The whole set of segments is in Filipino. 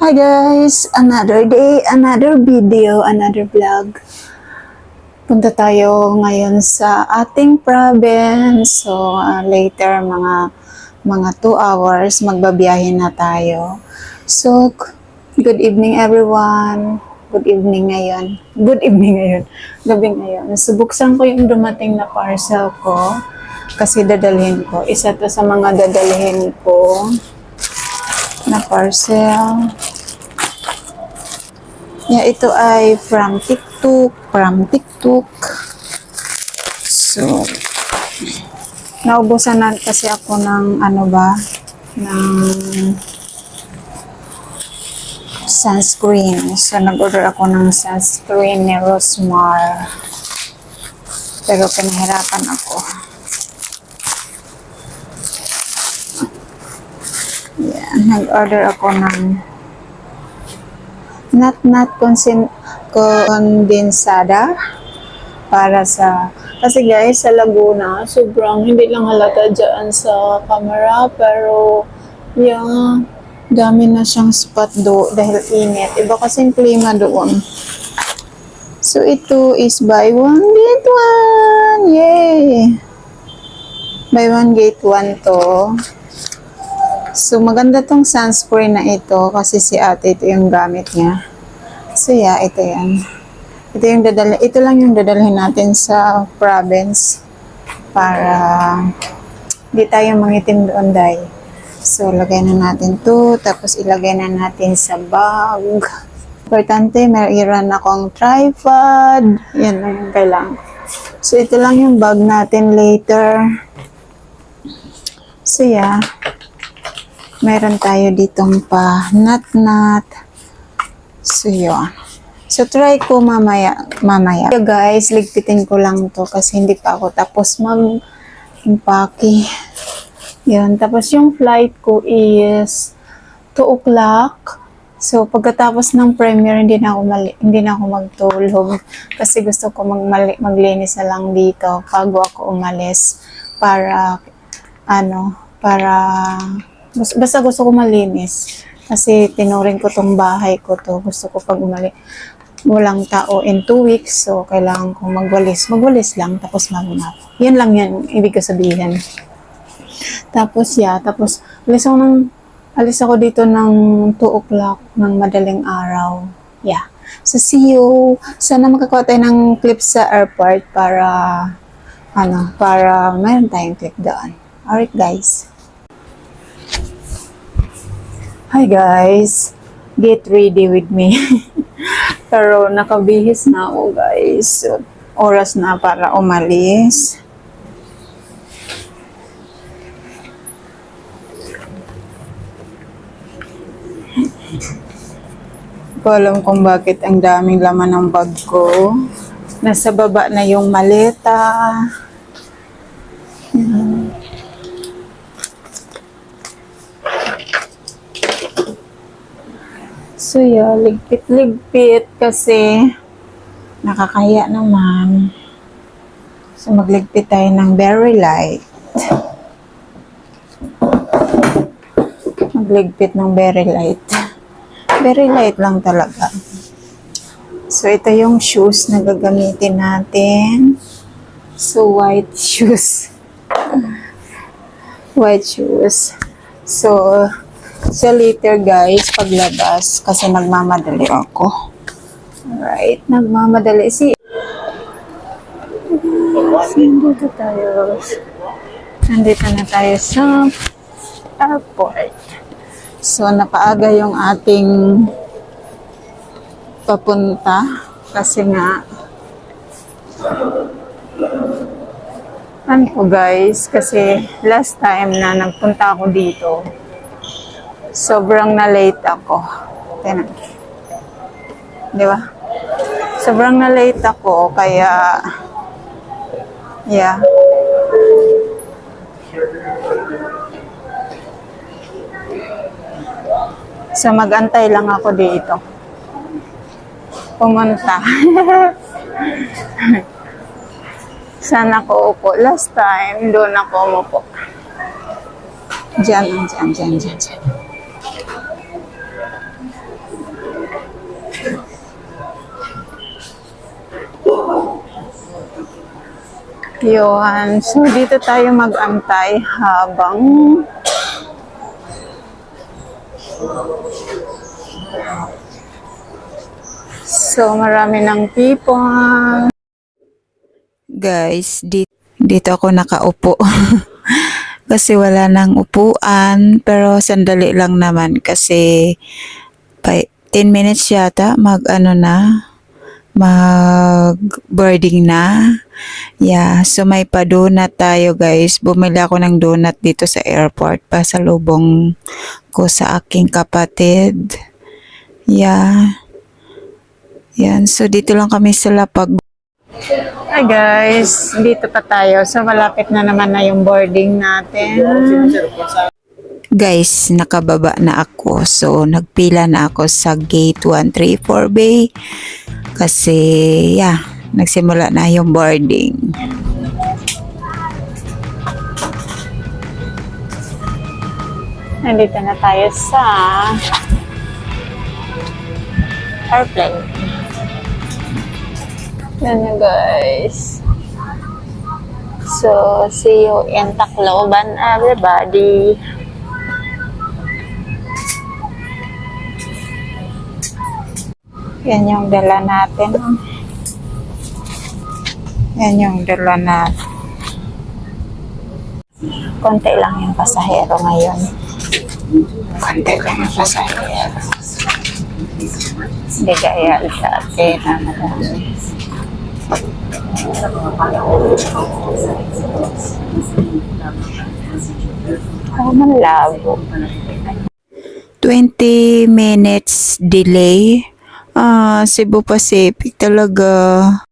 Hi guys! Another day, another video, another vlog. Punta tayo ngayon sa ating province. So, ah, later, mga mga 2 hours, magbabiyahe na tayo. So, good evening everyone. Good evening ngayon. Good evening ngayon. Gabi ngayon. So, buksan ko yung dumating na parcel ko. Kasi dadalhin ko. Isa to sa mga dadalhin ko na parcel. Yeah, ito ay from TikTok, from TikTok. So, naubusan na kasi ako ng ano ba, ng sunscreen. So, nag-order ako ng sunscreen ni Rosmar. Pero pinahirapan ako. Yeah, nag-order ako ng not not consin condensada para sa kasi guys sa Laguna sobrang hindi lang halata dyan sa camera pero yung dami na siyang spot do dahil init. Iba kasing klima doon. So ito is buy one get one! Yay! Buy one get one to So, maganda tong sunscreen na ito kasi si ate ito yung gamit niya. So, yeah, ito yan. Ito yung dadala, ito lang yung dadalhin natin sa province para di tayo mangitim doon dahil. So, lagay na natin to tapos ilagay na natin sa bag. Importante, mayroon akong tripod. Yan lang yung kailangan. So, ito lang yung bag natin later. So, yeah meron tayo ditong pa nut-nut. So, yun. So, try ko mamaya. mamaya. So, guys, ligpitin ko lang to kasi hindi pa ako tapos mag-impake. Yun. Tapos, yung flight ko is 2 o'clock. So, pagkatapos ng premiere, hindi na ako, mali, hindi na ako magtulog. Kasi gusto ko magmali, maglinis na lang dito bago ako umalis para, ano, para Basta gusto ko malinis. Kasi tinuring ko tong bahay ko to. Gusto ko pag umali. Walang tao in two weeks. So, kailangan kong magwalis. Magwalis lang. Tapos mag-map. Yan lang yan. Ibig ko sabihin. Tapos, yeah. Tapos, alis ako, ng, alis ako dito ng 2 o'clock ng madaling araw. Yeah. So, see you. Sana makakuha tayo ng clips sa airport para, ano, para mayroon tayong clip doon. Alright, guys. Hi guys, get ready with me. Pero nakabihis na ako guys. Oras na para umalis. Ko alam kung bakit ang daming laman ng bag ko. Nasa baba na yung maleta. So, yeah, ligpit-ligpit kasi nakakaya naman. So, magligpit tayo ng very light. Magligpit ng very light. Very light lang talaga. So, ito yung shoes na gagamitin natin. So, white shoes. white shoes. So, So later guys, paglabas, kasi nagmamadali ako. Alright, nagmamadali. Si Nandito tayo. Nandito na tayo sa airport. So, napaaga yung ating papunta. Kasi nga, ano po guys, kasi last time na nagpunta ako dito, sobrang na-late ako. Tinan. Di ba? Sobrang na-late ako, kaya, yeah. So, mag-antay lang ako dito. Pumunta. Saan ako upo? Last time, doon ako umupo. Diyan, diyan, diyan, diyan, diyan. Yun. So, dito tayo mag-antay habang So, marami ng people. Guys, dito, dito ako nakaupo. kasi wala nang upuan. Pero sandali lang naman kasi pa, 10 minutes yata mag ano na mag boarding na. Yeah, so may pa donut tayo guys. Bumili ako ng donut dito sa airport pa sa lubong ko sa aking kapatid. Yeah. Yan, so dito lang kami sa Lapag. Hi guys, dito pa tayo. So malapit na naman na yung boarding natin. Guys, nakababa na ako. So nagpila na ako sa gate 134 Bay. Kasi, yeah, nagsimula na yung boarding. Nandito na tayo sa airplane. Yan na guys. So, see you in Tacloban, everybody. Yan yung dala natin. Yan yung dala natin. Konti lang yung pasahero ngayon. Konti lang yung pasahero. Hindi gaya dati na marami. Ako man labo. 20 minutes delay. Ah, Cebu Pacific talaga.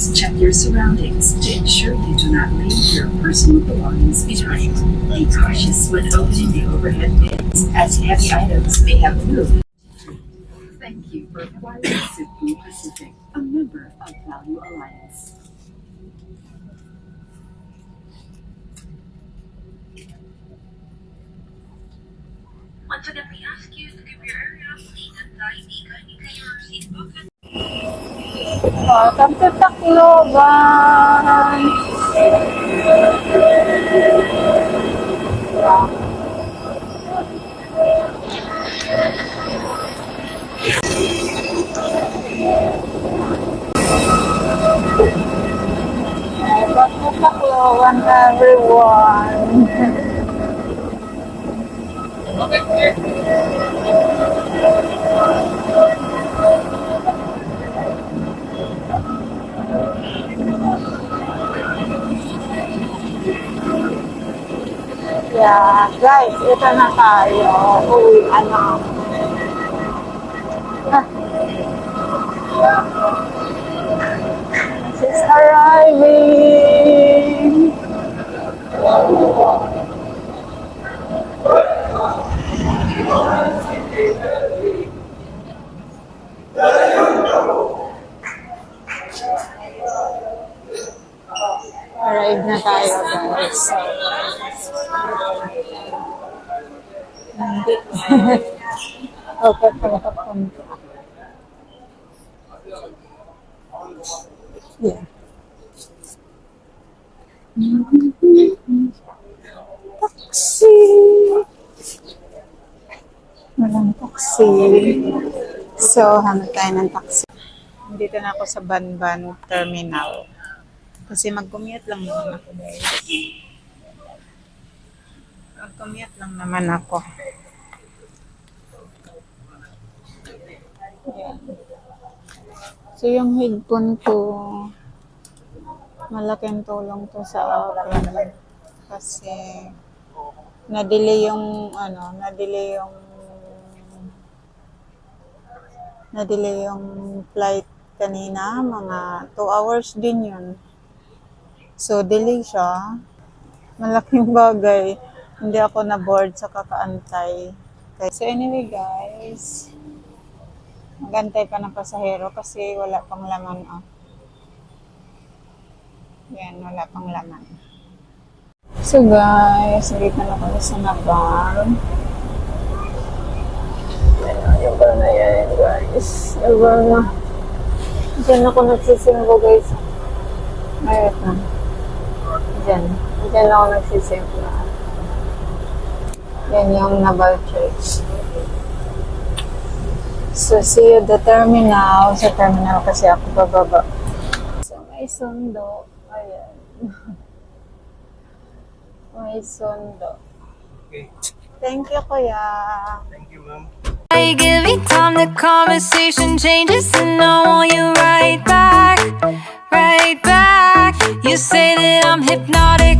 Please check your surroundings to ensure you do not leave your personal belongings behind. Be cautious when opening the overhead bins, as heavy items may have moved. Thank you for flying Cebu Pacific, a member of Value Alliance. Once again, we ask you to give your area clean and tidy. Kindly clean your seat book and Welcome to Tacloban. Welcome to Tacloban, everyone. Yeah, guys, ito na tayo. Uwi, ano. Ah. Is arriving. Na tayo, guys. Hindi. okay, pagkapunta. Yeah. Taxi! Walang taxi. So, hanap tayo ng taxi. Dito na ako sa Banban Terminal. Kasi mag-commute lang naman ako, guys. Mag-commute lang naman ako. So, yung headphone ko, malaking tulong to sa akin. Kasi, na-delay yung, ano, na-delay yung, na-delay yung flight kanina, mga 2 hours din yun. So, delay siya. Malaking bagay. Hindi ako na-board sa kakaantay. Okay. So, anyway guys, magantay pa ng pasahero kasi wala pang laman. Oh. Yan, wala pang laman. So guys, dito na kami sa Naval. Yung ba na yan, guys? Yung ba na? Diyan ako nagsisimbo, guys. Mayroon na. Diyan. Diyan ako nagsisimbo. Yan yung Naval Church. So, see you the terminal. Sa terminal kasi ako bababa. So, may sundo. Ayan. may sundo. Thank you, kuya. You give me time, the conversation changes, and I want you right back, right back. You say that I'm hypnotic,